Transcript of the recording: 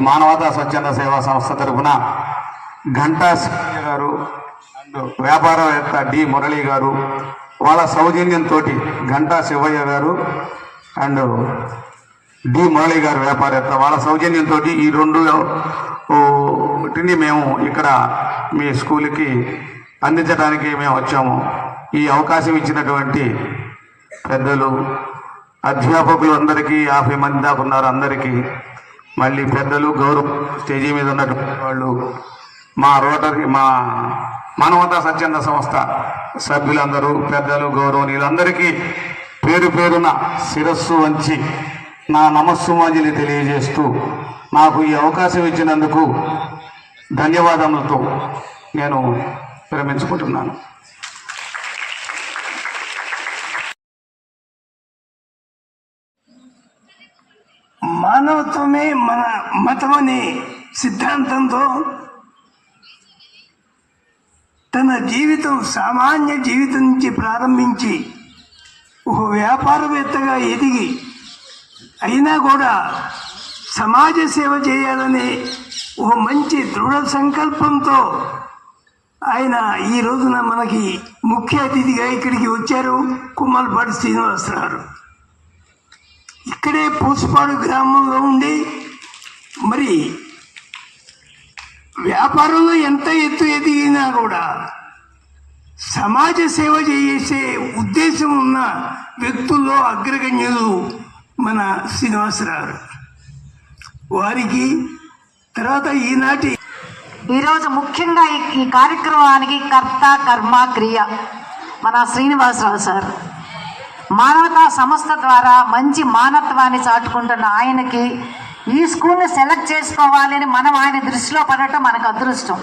మానవతా స్వచ్ఛంద సేవా సంస్థ తరఫున ఘంటా శివయ్య గారు అండ్ వ్యాపారవేత్త డి మురళి గారు వాళ్ళ సౌజన్యంతో ఘంటా శివయ్య గారు అండ్ డి మురళి గారు వ్యాపారవేత్త వాళ్ళ సౌజన్యంతో ఈ రెండు ఓ, మేము ఇక్కడ మీ స్కూల్కి అందించడానికి మేము వచ్చాము. ఈ అవకాశం ఇచ్చినటువంటి పెద్దలు అధ్యాపకులు అందరికీ యాభై మంది దాకా ఉన్నారు అందరికీ. మళ్ళీ పెద్దలు గౌరవ స్టేజీ మీద ఉన్నటువంటి వాళ్ళు మా రోటరీ మా మానవతా స్వచ్ఛంద సంస్థ సభ్యులందరూ పెద్దలు గౌరవనీయులందరికీ పేరు పేరున శిరస్సు వంచి నా నమస్సుమాంజలి తెలియజేస్తూ నాకు ఈ అవకాశం ఇచ్చినందుకు ధన్యవాదములతో నేను విరమించుకుంటున్నాను. మానవత్వమే మన మతం అనే సిద్ధాంతంతో తన జీవితం సామాన్య జీవితం నుంచి ప్రారంభించి ఒక వ్యాపారవేత్తగా ఎదిగి అయినా కూడా సమాజ సేవ చేయాలనే ఒక మంచి దృఢ సంకల్పంతో ఆయన ఈ రోజున మనకి ముఖ్య అతిథిగా ఇక్కడికి వచ్చారు కుమ్మలపాటి శ్రీనివాసరావు. ఇక్కడే పూసపాడు గ్రామంలో ఉండి మరి వ్యాపారంలో ఎంత ఎత్తు ఎదిగినా కూడా సమాజ సేవ చేసే ఉద్దేశం ఉన్న వ్యక్తుల్లో అగ్రగణ్యులు మన శ్రీనివాసరావు. వారికి తర్వాత ఈనాటి ఈరోజు ముఖ్యంగా ఈ కార్యక్రమానికి కర్త కర్మ క్రియ మన శ్రీనివాసరావు సార్. మానవతా సంస్థ ద్వారా మంచి మానవత్వాన్ని చాటుకుంటున్న ఆయనకి ఈ స్కూల్ని సెలెక్ట్ చేసుకోవాలని మనం ఆయన దృష్టిలో పడటం మనకు అదృష్టం.